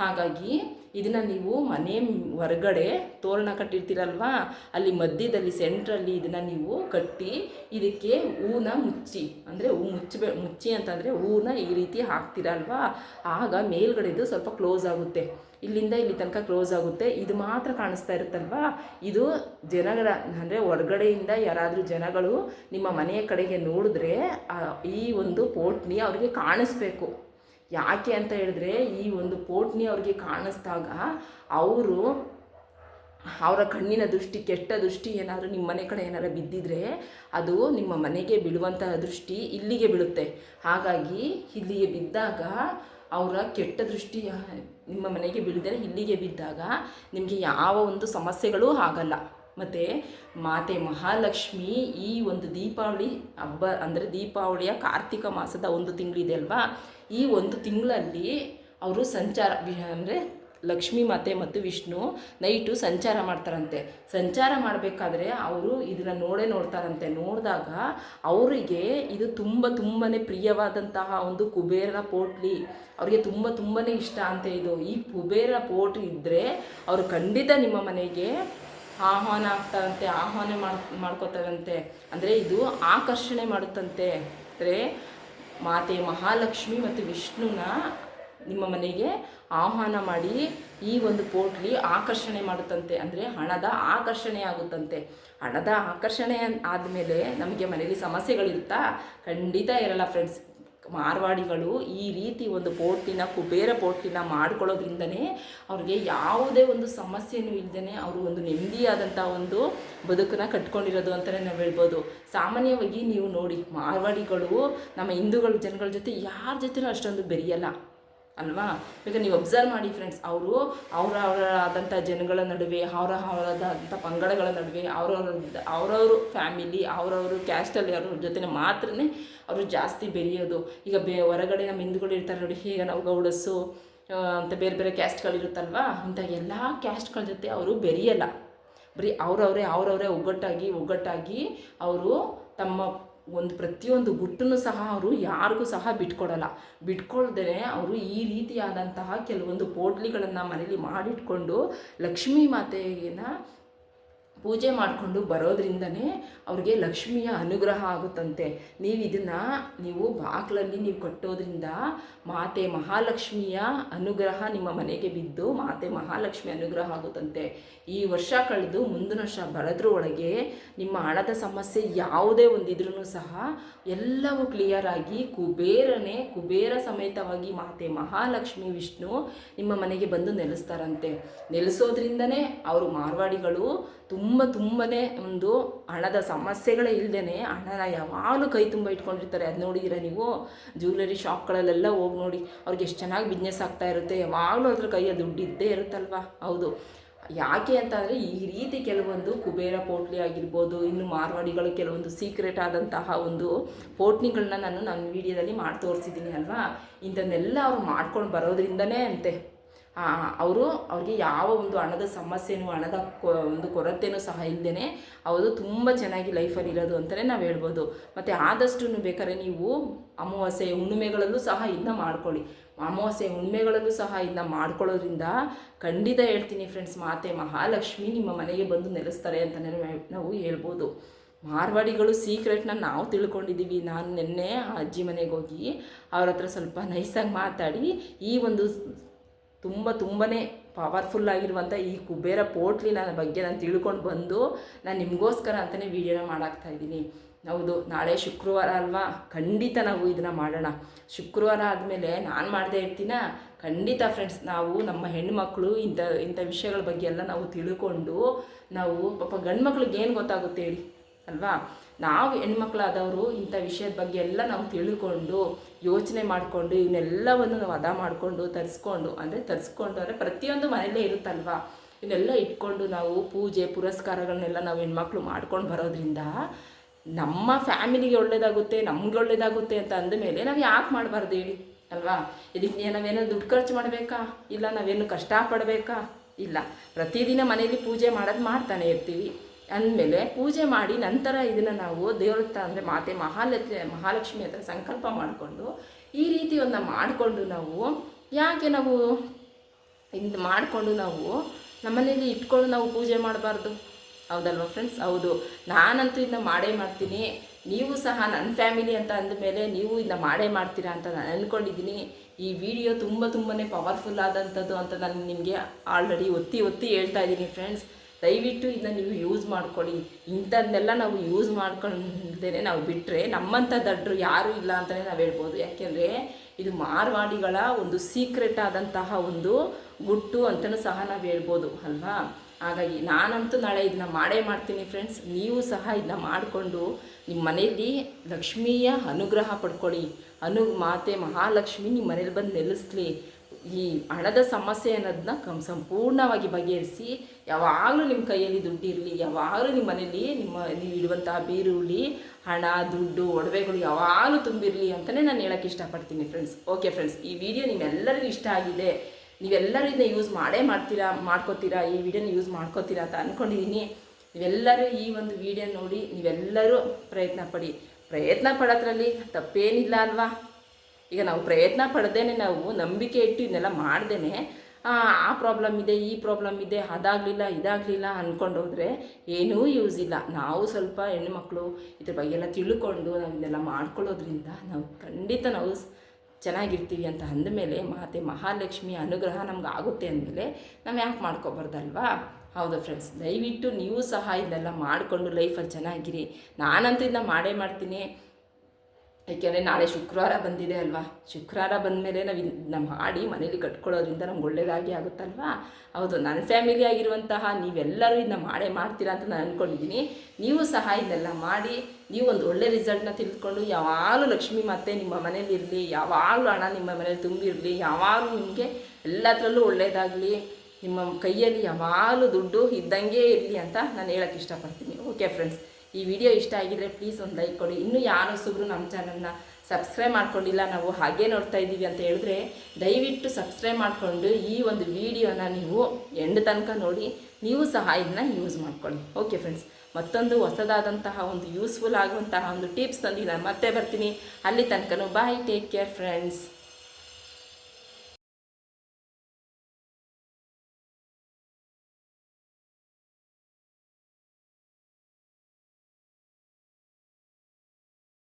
ಹಾಗಾಗಿ ಇದನ್ನು ನೀವು ಮನೆ ಹೊರಗಡೆ ತೋರಣ ಕಟ್ಟಿರ್ತೀರಲ್ವಾ? ಅಲ್ಲಿ ಮಧ್ಯದಲ್ಲಿ, ಸೆಂಟ್ರಲ್ಲಿ ಇದನ್ನು ನೀವು ಕಟ್ಟಿ ಇದಕ್ಕೆ ಹೂನ ಮುಚ್ಚಿ, ಅಂದರೆ ಹೂ ಮುಚ್ಚಬೇ ಮುಚ್ಚಿ ಅಂತಂದರೆ ಹೂನ ಈ ರೀತಿ ಹಾಕ್ತೀರಲ್ವಾ? ಆಗ ಮೇಲ್ಗಡೆದು ಸ್ವಲ್ಪ ಕ್ಲೋಸ್ ಆಗುತ್ತೆ. ಇಲ್ಲಿಂದ ಇಲ್ಲಿ ತನಕ ಕ್ಲೋಸ್ ಆಗುತ್ತೆ. ಇದು ಮಾತ್ರ ಕಾಣಿಸ್ತಾ ಇರುತ್ತಲ್ವಾ? ಇದು ಜನಗಳ, ಅಂದರೆ ಹೊರಗಡೆಯಿಂದ ಯಾರಾದರೂ ಜನಗಳು ನಿಮ್ಮ ಮನೆಯ ಕಡೆಗೆ ನೋಡಿದ್ರೆ ಈ ಒಂದು ಪೋಟ್ನಿ ಅವ್ರಿಗೆ ಕಾಣಿಸ್ಬೇಕು. ಯಾಕೆ ಅಂತ ಹೇಳಿದ್ರೆ, ಈ ಒಂದು ಪೋಟ್ನಿ ಅವ್ರಿಗೆ ಕಾಣಿಸ್ದಾಗ ಅವರು ಅವರ ಕಣ್ಣಿನ ದೃಷ್ಟಿ, ಕೆಟ್ಟ ದೃಷ್ಟಿ ಏನಾದರೂ ನಿಮ್ಮ ಮನೆ ಕಡೆ ಏನಾದ್ರೂ ಬಿದ್ದಿದ್ರೆ, ಅದು ನಿಮ್ಮ ಮನೆಗೆ ಬೀಳುವಂತಹ ದೃಷ್ಟಿ ಇಲ್ಲಿಗೆ ಬೀಳುತ್ತೆ. ಹಾಗಾಗಿ ಇಲ್ಲಿಗೆ ಬಿದ್ದಾಗ ಅವರ ಕೆಟ್ಟ ದೃಷ್ಟಿ ನಿಮ್ಮ ಮನೆಗೆ ಬೀಳದೆ ಇಲ್ಲಿಗೆ ಬಿದ್ದಾಗ ನಿಮಗೆ ಯಾವ ಒಂದು ಸಮಸ್ಯೆಗಳೂ ಆಗಲ್ಲ. ಮತ್ತು ಮಾತೆ ಮಹಾಲಕ್ಷ್ಮಿ ಈ ಒಂದು ದೀಪಾವಳಿ ಹಬ್ಬ ಅಂದರೆ ದೀಪಾವಳಿಯ ಕಾರ್ತಿಕ ಮಾಸದ ಒಂದು ತಿಂಗಳಿದೆ ಅಲ್ವಾ? ಈ ಒಂದು ತಿಂಗಳಲ್ಲಿ ಅವರು ಸಂಚಾರ ಅಂದರೆ ಲಕ್ಷ್ಮೀ, ಮಾತೆ ಮತ್ತು ವಿಷ್ಣು ನೈಟು ಸಂಚಾರ ಮಾಡ್ತಾರಂತೆ. ಸಂಚಾರ ಮಾಡಬೇಕಾದ್ರೆ ಅವರು ಇದನ್ನು ನೋಡೇ ನೋಡ್ತಾರಂತೆ. ನೋಡಿದಾಗ ಅವರಿಗೆ ಇದು ತುಂಬ ತುಂಬಾ ಪ್ರಿಯವಾದಂತಹ ಒಂದು ಕುಬೇರನ ಪೋಟ್ಲಿ. ಅವರಿಗೆ ತುಂಬ ತುಂಬಾ ಇಷ್ಟ ಅಂತ ಇದು. ಈ ಕುಬೇರ ಪೋಟ್ಲಿ ಇದ್ದರೆ ಅವರು ಖಂಡಿತ ನಿಮ್ಮ ಮನೆಗೆ ಆಹ್ವಾನ ಆಗ್ತಾರಂತೆ, ಆಹ್ವಾನ ಮಾಡ್, ಮಾಡ್ಕೋತಾರಂತೆ. ಅಂದರೆ ಇದು ಆಕರ್ಷಣೆ ಮಾಡುತ್ತಂತೆ. ಅಂದರೆ ಮಾತೆ ಮಹಾಲಕ್ಷ್ಮಿ ಮತ್ತು ವಿಷ್ಣುನ ನಿಮ್ಮ ಮನೆಗೆ ಆಹ್ವಾನ ಮಾಡಿ ಈ ಒಂದು ಪೋಟ್ಲಿ ಆಕರ್ಷಣೆ ಮಾಡುತ್ತಂತೆ. ಅಂದರೆ ಹಣದ ಆಕರ್ಷಣೆ ಆಗುತ್ತಂತೆ. ಹಣದ ಆಕರ್ಷಣೆ ಆದಮೇಲೆ ನಮಗೆ ಮನೆಯಲ್ಲಿ ಸಮಸ್ಯೆಗಳಿರುತ್ತಾ? ಖಂಡಿತ ಇರಲ್ಲ ಫ್ರೆಂಡ್ಸ್ ಮಾರ್ವಾಡಿಗಳು ಈ ರೀತಿ ಒಂದು ಪೋಟಿನ ಕುಬೇರ ಪೋಟಿನ ಮಾಡ್ಕೊಳ್ಳೋದ್ರಿಂದನೇ ಅವ್ರಿಗೆ ಯಾವುದೇ ಒಂದು ಸಮಸ್ಯೆನೂ ಇಲ್ಲದೇ ಅವರು ಒಂದು ನೆಮ್ಮದಿಯಾದಂಥ ಒಂದು ಬದುಕನ್ನು ಕಟ್ಕೊಂಡಿರೋದು ಅಂತಲೇ ನಾವು ಹೇಳ್ಬೋದು. ಸಾಮಾನ್ಯವಾಗಿ ನೀವು ನೋಡಿ ಮಾರ್ವಾಡಿಗಳು ನಮ್ಮ ಹಿಂದೂಗಳ ಜನಗಳ ಜೊತೆ ಯಾರ ಜೊತೆನೂ ಅಷ್ಟೊಂದು ಬೆರೆಯಲ್ಲ. ಅಲ್ವಾ? ಈಗ ನೀವು ಅಬ್ಸರ್ವ್ ಮಾಡಿ ಫ್ರೆಂಡ್ಸ್ ಅವರು ಅವರ ಅವರಾದಂಥ ಜನಗಳ ನಡುವೆ, ಅವರ ಅವರದಂಥ ಪಂಗಡಗಳ ನಡುವೆ ಅವರವರ ಅವರವರು ಫ್ಯಾಮಿಲಿ ಅವರವರು ಕ್ಯಾಸ್ಟಲ್ಲಿ ಅವ್ರ ಜೊತೆ ಮಾತ್ರನೇ ಅವರು ಜಾಸ್ತಿ ಬೆರೆಯೋದು. ಈಗ ಬೇ ಹೊರಗಡೆ ನಮ್ಮ ಹಿಂದೂಗಳು ಇರ್ತಾರೆ ನೋಡಿ ಈಗ ನಾವು ಗೌಡಸ್ಸು ಅಂತ ಬೇರೆ ಬೇರೆ ಕ್ಯಾಸ್ಟ್ಗಳಿರುತ್ತಲ್ವಾ ಇಂಥ ಎಲ್ಲ ಕ್ಯಾಸ್ಟ್ಗಳ ಜೊತೆ ಅವರು ಬೆರೆಯಲ್ಲ. ಬರೀ ಅವರವರೇ ಅವರವರೇ ಒಗ್ಗಟ್ಟಾಗಿ ಒಗ್ಗಟ್ಟಾಗಿ ಅವರು ತಮ್ಮ ಒಂದು ಪ್ರತಿಯೊಂದು ಗುಟ್ಟನ್ನು ಸಹ ಅವರು ಯಾರಿಗೂ ಸಹ ಬಿಟ್ಕೊಡಲ್ಲ. ಬಿಟ್ಕೊಳ್ದೇ ಅವರು ಈ ರೀತಿಯಾದಂತಹ ಕೆಲವೊಂದು ಪೋಟ್ಲಿಗಳನ್ನು ಮನೇಲಿ ಮಾಡಿಟ್ಕೊಂಡು ಲಕ್ಷ್ಮೀ ಮಾತೆಯನ್ನ ಪೂಜೆ ಮಾಡಿಕೊಂಡು ಬರೋದ್ರಿಂದನೇ ಅವ್ರಿಗೆ ಲಕ್ಷ್ಮಿಯ ಅನುಗ್ರಹ ಆಗುತ್ತಂತೆ. ನೀವು ಇದನ್ನು ನೀವು ಬಾಗಿಲಲ್ಲಿ ನೀವು ಕಟ್ಟೋದ್ರಿಂದ ಮಾತೆ ಮಹಾಲಕ್ಷ್ಮಿಯ ಅನುಗ್ರಹ ನಿಮ್ಮ ಮನೆಗೆ ಬಿದ್ದು ಮಾತೆ ಮಹಾಲಕ್ಷ್ಮಿ ಅನುಗ್ರಹ ಆಗುತ್ತಂತೆ. ಈ ವರ್ಷ ಕಳೆದು ಮುಂದಿನ ವರ್ಷ ಬರೋದ್ರ ಒಳಗೆ ನಿಮ್ಮ ಹಣದ ಸಮಸ್ಯೆ ಯಾವುದೇ ಒಂದಿದ್ರೂ ಸಹ ಎಲ್ಲವೂ ಕ್ಲಿಯರ್ ಆಗಿ ಕುಬೇರನೇ ಕುಬೇರ ಸಮೇತವಾಗಿ ಮಾತೆ ಮಹಾಲಕ್ಷ್ಮಿ ವಿಷ್ಣು ನಿಮ್ಮ ಮನೆಗೆ ಬಂದು ನೆಲೆಸ್ತಾರಂತೆ. ನೆಲೆಸೋದ್ರಿಂದನೇ ಅವರು ಮಾರ್ವಾಡಿಗಳು ತುಂಬ ತುಂಬಾ ಒಂದು ಹಣದ ಸಮಸ್ಯೆಗಳೇ ಇಲ್ಲದೇ ಹಣನ ಯಾವಾಗಲೂ ಕೈ ತುಂಬ ಇಟ್ಕೊಂಡಿರ್ತಾರೆ. ಅದು ನೋಡಿದ್ದೀರಾ ನೀವು? ಜ್ಯುವೆಲರಿ ಶಾಪ್ಗಳಲ್ಲೆಲ್ಲ ಹೋಗಿ ನೋಡಿ, ಅವ್ರಿಗೆ ಎಷ್ಟು ಚೆನ್ನಾಗಿ ಬಿಸ್ನೆಸ್ ಆಗ್ತಾ ಇರುತ್ತೆ, ಯಾವಾಗಲೂ ಅದ್ರ ಕೈಯ ದುಡ್ಡು ಇರುತ್ತಲ್ವಾ? ಹೌದು. ಯಾಕೆ ಅಂತಂದರೆ ಈ ರೀತಿ ಕೆಲವೊಂದು ಕುಬೇರ ಪೋಟ್ಲಿ ಆಗಿರ್ಬೋದು, ಇನ್ನು ಮಾರ್ವಾಡಿಗಳು ಕೆಲವೊಂದು ಸೀಕ್ರೆಟ್ ಆದಂತಹ ಒಂದು ಪೋಟ್ನಿಗಳನ್ನ ನಾನು ನನ್ನ ವಿಡಿಯೋದಲ್ಲಿ ಮಾಡಿ ತೋರಿಸಿದ್ದೀನಿ ಅಲ್ವಾ? ಇಂಥನ್ನೆಲ್ಲ ಅವ್ರು ಮಾಡ್ಕೊಂಡು ಬರೋದ್ರಿಂದನೇ ಅಂತೆ. ಅವರು ಅವ್ರಿಗೆ ಯಾವ ಒಂದು ಹಣದ ಸಮಸ್ಯೆನೂ, ಹಣದ ಒಂದು ಕೊರತೆನೂ ಸಹ ಇಲ್ಲದೇ ಅವರು ತುಂಬ ಚೆನ್ನಾಗಿ ಲೈಫಲ್ಲಿ ಇರೋದು ಅಂತಲೇ ನಾವು ಹೇಳ್ಬೋದು. ಮತ್ತು ಆದಷ್ಟು ಬೇಕಾದ್ರೆ ನೀವು ಅಮಾವಾಸ್ಯೆ ಹುಣ್ಣಿಮೆಗಳಲ್ಲೂ ಸಹ ಇದನ್ನ ಮಾಡ್ಕೊಳ್ಳಿ. ಅಮಾವಾಸ್ಯೆ ಹುಣ್ಣಿಮೆಗಳಲ್ಲೂ ಸಹ ಇದನ್ನ ಮಾಡ್ಕೊಳ್ಳೋದ್ರಿಂದ ಖಂಡಿತ ಹೇಳ್ತೀನಿ ಫ್ರೆಂಡ್ಸ್ ಮಾತೆ ಮಹಾಲಕ್ಷ್ಮಿ ನಿಮ್ಮ ಮನೆಗೆ ಬಂದು ನೆಲೆಸ್ತಾರೆ ಅಂತಲೇ ನಾವು ಹೇಳ್ಬೋದು. ಮಾರ್ವಾಡಿಗಳು ಸೀಕ್ರೆಟ್ನ ನಾವು ತಿಳ್ಕೊಂಡಿದ್ದೀವಿ ನಾನು ನಿನ್ನೆ ಅಜ್ಜಿ ಮನೆಗೆ ಹೋಗಿ ಅವ್ರ ಹತ್ರ ಸ್ವಲ್ಪ ನೈಸಾಗಿ ಮಾತಾಡಿ ಈ ಒಂದು ತುಂಬ ತುಂಬಾ ಪವರ್ಫುಲ್ ಆಗಿರುವಂಥ ಈ ಕುಬೇರ ಪೋಟ್ಲಿನ ಬಗ್ಗೆ ನಾನು ತಿಳ್ಕೊಂಡು ಬಂದು ನಾನು ನಿಮಗೋಸ್ಕರ ಅಂತಲೇ ವೀಡಿಯೋನ ಮಾಡಾಕ್ತಾ ಇದ್ದೀನಿ. ಹೌದು, ನಾಳೆ ಶುಕ್ರವಾರ ಅಲ್ವಾ? ಖಂಡಿತ ನಾವು ಇದನ್ನು ಮಾಡೋಣ. ಶುಕ್ರವಾರ ಆದಮೇಲೆ ನಾನು ಮಾಡದೇ ಇರ್ತೀನ? ಖಂಡಿತ ಫ್ರೆಂಡ್ಸ್ ನಾವು ನಮ್ಮ ಹೆಣ್ಮಕ್ಳು ಇಂಥ ಇಂಥ ವಿಷಯಗಳ ಬಗ್ಗೆ ಎಲ್ಲ ನಾವು ತಿಳ್ಕೊಂಡು ನಾವು ಪಾಪ ಗಂಡು ಮಕ್ಳಿಗೆ ಏನು ಗೊತ್ತಾಗುತ್ತೆ ಹೇಳಿ? ಅಲ್ವಾ? ನಾವು ಹೆಣ್ಮಕ್ಳಾದವರು ಇಂಥ ವಿಷಯದ ಬಗ್ಗೆ ಎಲ್ಲ ನಾವು ತಿಳ್ಕೊಂಡು, ಯೋಚನೆ ಮಾಡಿಕೊಂಡು, ಇವನ್ನೆಲ್ಲವನ್ನು ನಾವು ಅದ ಮಾಡಿಕೊಂಡು, ತರಿಸ್ಕೊಂಡು, ಅಂದರೆ ತರಿಸ್ಕೊಂಡು ಅಂದರೆ ಪ್ರತಿಯೊಂದು ಮನೆಯಲ್ಲೇ ಇರುತ್ತಲ್ವಾ? ಇವನ್ನೆಲ್ಲ ಇಟ್ಕೊಂಡು ನಾವು ಪೂಜೆ, ಪುರಸ್ಕಾರಗಳನ್ನೆಲ್ಲ ನಾವು ಹೆಣ್ಮಕ್ಳು ಮಾಡ್ಕೊಂಡು ಬರೋದ್ರಿಂದ ನಮ್ಮ ಫ್ಯಾಮಿಲಿಗೆ ಒಳ್ಳೇದಾಗುತ್ತೆ, ನಮ್ಗೆ ಒಳ್ಳೇದಾಗುತ್ತೆ ಅಂತ ಅಂದಮೇಲೆ ನಾವು ಯಾಕೆ ಮಾಡಬಾರ್ದು ಹೇಳಿ, ಅಲ್ವಾ? ಇದಕ್ಕೆ ನಾವೇನೋ ದುಡ್ಡು ಖರ್ಚು ಮಾಡಬೇಕಾ? ಇಲ್ಲ ನಾವೇನು ಕಷ್ಟಪಡಬೇಕಾ ಇಲ್ಲ. ಪ್ರತಿದಿನ ಮನೆಯಲ್ಲಿ ಪೂಜೆ ಮಾಡೋದು ಮಾಡ್ತಾನೆ ಇರ್ತೀವಿ. ಅಂದಮೇಲೆ ಪೂಜೆ ಮಾಡಿ ನಂತರ ಇದನ್ನು ನಾವು ದೇವ್ರ ಹತ್ರ ಅಂದರೆ ಮಾತೆ ಮಹಾಲಕ್ಷ್ಮಿ ಮಹಾಲಕ್ಷ್ಮಿ ಹತ್ರ ಸಂಕಲ್ಪ ಮಾಡಿಕೊಂಡು ಈ ರೀತಿ ಒಂದು ಮಾಡಿಕೊಂಡು ನಾವು ಯಾಕೆ ನಾವು ಇದು ಮಾಡಿಕೊಂಡು ನಾವು ನಮ್ಮನೇಲಿ ಇಟ್ಕೊಂಡು ನಾವು ಪೂಜೆ ಮಾಡಬಾರ್ದು? ಹೌದಲ್ವ ಫ್ರೆಂಡ್ಸ್ ಹೌದು. ನಾನಂತೂ ಇದನ್ನ ಮಾಡೇ ಮಾಡ್ತೀನಿ. ನೀವು ಸಹ ನನ್ನ ಫ್ಯಾಮಿಲಿ ಅಂತ ಅಂದಮೇಲೆ ನೀವು ಇದನ್ನ ಮಾಡೇ ಮಾಡ್ತೀರಾ ಅಂತ ನಾನು ಅಂದ್ಕೊಂಡಿದ್ದೀನಿ ಈ ವಿಡಿಯೋ ತುಂಬ ತುಂಬಾ ಪವರ್ಫುಲ್ ಆದಂಥದ್ದು ಅಂತ ನಾನು ನಿಮಗೆ ಆಲ್ರೆಡಿ ಒತ್ತಿ ಒತ್ತಿ ಹೇಳ್ತಾ ಇದ್ದೀನಿ ಫ್ರೆಂಡ್ಸ್ ದಯವಿಟ್ಟು ಇದನ್ನ ನೀವು ಯೂಸ್ ಮಾಡ್ಕೊಳ್ಳಿ ಇಂಥದ್ದನ್ನೆಲ್ಲ ನಾವು ಯೂಸ್ ಮಾಡ್ಕೊಂಡೇ ನಾವು ಬಿಟ್ಟರೆ ನಮ್ಮಂಥ ದಡ್ರು ಯಾರೂ ಇಲ್ಲ ಅಂತಲೇ ನಾವು ಹೇಳ್ಬೋದು. ಯಾಕೆಂದರೆ ಇದು ಮಾರ್ವಾಡಿಗಳ ಒಂದು ಸೀಕ್ರೆಟ್ ಆದಂತಹ ಒಂದು ಗುಟ್ಟು ಅಂತಲೂ ಸಹ ನಾವು ಹೇಳ್ಬೋದು, ಅಲ್ವಾ? ಹಾಗಾಗಿ ನಾನಂತೂ ನಾಳೆ ಇದನ್ನ ಮಾಡೇ ಮಾಡ್ತೀನಿ ಫ್ರೆಂಡ್ಸ್ ನೀವು ಸಹ ಇದನ್ನ ಮಾಡಿಕೊಂಡು ನಿಮ್ಮ ಮನೆಯಲ್ಲಿ ಲಕ್ಷ್ಮಿಯ ಅನುಗ್ರಹ ಪಡ್ಕೊಳ್ಳಿ ಅನು ಮಾತೆ ಮಹಾಲಕ್ಷ್ಮಿ ನಿಮ್ಮ ಮನೇಲಿ ಬಂದು ನೆಲೆಸ್ಲಿ. ಈ ಹಣದ ಸಮಸ್ಯೆ ಅನ್ನೋದನ್ನ ಕಮ್ ಸಂಪೂರ್ಣವಾಗಿ ಬಗೆಹರಿಸಿ, ಯಾವಾಗಲೂ ನಿಮ್ಮ ಕೈಯಲ್ಲಿ ದುಡ್ಡು ಇರಲಿ, ಯಾವಾಗಲೂ ನಿಮ್ಮ ಮನೇಲಿ ನಿಮ್ಮ ನೀವು ಇಡುವಂತಹ ಬೀರುಳ್ಳಿ, ಹಣ, ದುಡ್ಡು, ಒಡವೆಗಳು ಯಾವಾಗಲೂ ತುಂಬಿರಲಿ ಅಂತಲೇ ನಾನು ಹೇಳೋಕ್ಕೆ ಇಷ್ಟಪಡ್ತೀನಿ ಫ್ರೆಂಡ್ಸ್ ಓಕೆ ಫ್ರೆಂಡ್ಸ್ ಈ ವಿಡಿಯೋ ನಿಮ್ಮೆಲ್ಲರಿಗೂ ಇಷ್ಟ ಆಗಿದೆ, ನೀವೆಲ್ಲರೂ ಇದನ್ನ ಯೂಸ್ ಮಾಡೇ ಮಾಡ್ತೀರಾ, ಮಾಡ್ಕೋತೀರಾ, ಈ ವಿಡಿಯೋನ ಯೂಸ್ ಮಾಡ್ಕೋತೀರಾ ಅಂತ ಅಂದ್ಕೊಂಡಿದ್ದೀನಿ ನೀವೆಲ್ಲರೂ ಈ ಒಂದು ವಿಡಿಯೋ ನೋಡಿ, ನೀವೆಲ್ಲರೂ ಪ್ರಯತ್ನ ಪಡಿ. ಪ್ರಯತ್ನ ಪಡೋದ್ರಲ್ಲಿ ತಪ್ಪೇನಿಲ್ಲ ಅಲ್ವಾ? ಈಗ ನಾವು ಪ್ರಯತ್ನ ಪಡ್ದೇನೆ ನಾವು ನಂಬಿಕೆ ಇಟ್ಟು ಇದನ್ನೆಲ್ಲ ಮಾಡ್ದೇನೆ, ಆ ಪ್ರಾಬ್ಲಮ್ ಇದೆ, ಈ ಪ್ರಾಬ್ಲಮ್ ಇದೆ, ಅದಾಗಲಿಲ್ಲ, ಇದಾಗಲಿಲ್ಲ ಅಂದ್ಕೊಂಡೋದ್ರೆ ಏನೂ ಯೂಸ್ ಇಲ್ಲ. ನಾವು ಸ್ವಲ್ಪ ಹೆಣ್ಮಕ್ಳು ಇದ್ರ ಬಗ್ಗೆ ಎಲ್ಲ ತಿಳ್ಕೊಂಡು ನಾವು ಇದನ್ನೆಲ್ಲ ಮಾಡ್ಕೊಳ್ಳೋದ್ರಿಂದ ನಾವು ಖಂಡಿತ ನಾವು ಚೆನ್ನಾಗಿರ್ತೀವಿ ಅಂತ ಅಂದಮೇಲೆ ಮಾತೆ ಮಹಾಲಕ್ಷ್ಮಿ ಅನುಗ್ರಹ ನಮ್ಗೆ ಆಗುತ್ತೆ ಅಂದಮೇಲೆ ನಾವು ಯಾಕೆ ಮಾಡ್ಕೊಬಾರ್ದಲ್ವಾ? ಹೌದು ಫ್ರೆಂಡ್ಸ್ ದಯವಿಟ್ಟು ನೀವು ಸಹ ಇದನ್ನೆಲ್ಲ ಮಾಡಿಕೊಂಡು ಲೈಫಲ್ಲಿ ಚೆನ್ನಾಗಿರಿ. ನಾನಂತೂ ಇದನ್ನ ಮಾಡೇ ಮಾಡ್ತೀನಿ. ಯಾಕೆಂದರೆ ನಾಳೆ ಶುಕ್ರವಾರ ಬಂದಿದೆ ಅಲ್ವಾ? ಶುಕ್ರವಾರ ಬಂದಮೇಲೆ ನಾವು ನಮ್ಮ ಮಾಡಿ ಮನೇಲಿ ಕಟ್ಕೊಳ್ಳೋದ್ರಿಂದ ನಮ್ಗೆ ಒಳ್ಳೆಯದಾಗಿ ಆಗುತ್ತಲ್ವಾ? ಹೌದು ನನ್ನ ಫ್ಯಾಮಿಲಿ ಆಗಿರುವಂತಹ ನೀವೆಲ್ಲರೂ ಇದನ್ನ ಮಾಡೇ ಮಾಡ್ತೀರಾ ಅಂತ ನಾನು ಅಂದ್ಕೊಂಡಿದ್ದೀನಿ ನೀವು ಸಹ ಇದನ್ನೆಲ್ಲ ಮಾಡಿ, ನೀವು ಒಂದು ಒಳ್ಳೆ ರಿಸಲ್ಟ್ನ ತಿಳ್ಕೊಂಡು ಯಾವಾಗಲೂ ಲಕ್ಷ್ಮಿ ಮತ್ತೆ ನಿಮ್ಮ ಮನೇಲಿ ಇರಲಿ, ಯಾವಾಗಲೂ ಹಣ ನಿಮ್ಮ ಮನೇಲಿ ತುಂಬಿರಲಿ, ಯಾವಾಗಲೂ ನಿಮಗೆ ಎಲ್ಲದರಲ್ಲೂ ಒಳ್ಳೆಯದಾಗಲಿ ನಿಮ್ಮ ಕೈಯಲ್ಲಿ ಯಾವಾಗಲೂ ದುಡ್ಡು ಇದ್ದಂಗೆ ಇರಲಿ ಅಂತ ನಾನು ಹೇಳೋಕ್ಕೆ ಇಷ್ಟಪಡ್ತೀನಿ. ಓಕೆ ಫ್ರೆಂಡ್ಸ್ ಈ ವಿಡಿಯೋ ಇಷ್ಟ ಆಗಿದ್ರೆ ಪ್ಲೀಸ್ ಒಂದು ಲೈಕ್ ಕೊಡಿ. ಇನ್ನೂ ಯಾರು ಸುಬ್ರು ನಮ್ಮ ಚಾನಲ್ನ ಸಬ್ಸ್ಕ್ರೈಬ್ ಮಾಡ್ಕೊಂಡಿಲ್ಲ, ನಾವು ಹಾಗೆ ನೋಡ್ತಾ ಇದ್ದೀವಿ ಅಂತ ಹೇಳಿದ್ರೆ ದಯವಿಟ್ಟು ಸಬ್ಸ್ಕ್ರೈಬ್ ಮಾಡಿಕೊಂಡು ಈ ಒಂದು ವಿಡಿಯೋನ ನೀವು ಎಂಡ್ ತನಕ ನೋಡಿ, ನೀವು ಸಹ ಇದನ್ನ ಯೂಸ್ ಮಾಡ್ಕೊಳ್ಳಿ. ಓಕೆ ಫ್ರೆಂಡ್ಸ್ ಮತ್ತೊಂದು ಹೊಸದಾದಂತಹ ಒಂದು ಯೂಸ್ಫುಲ್ ಆಗುವಂತಹ ಒಂದು ಟಿಪ್ಸ್ ತಂದು ನಾನು ಮತ್ತೆ ಬರ್ತೀನಿ. ಅಲ್ಲಿ ತನಕನೂ ಬಾಯ್ ಟೇಕ್ ಕೇರ್ ಫ್ರೆಂಡ್ಸ್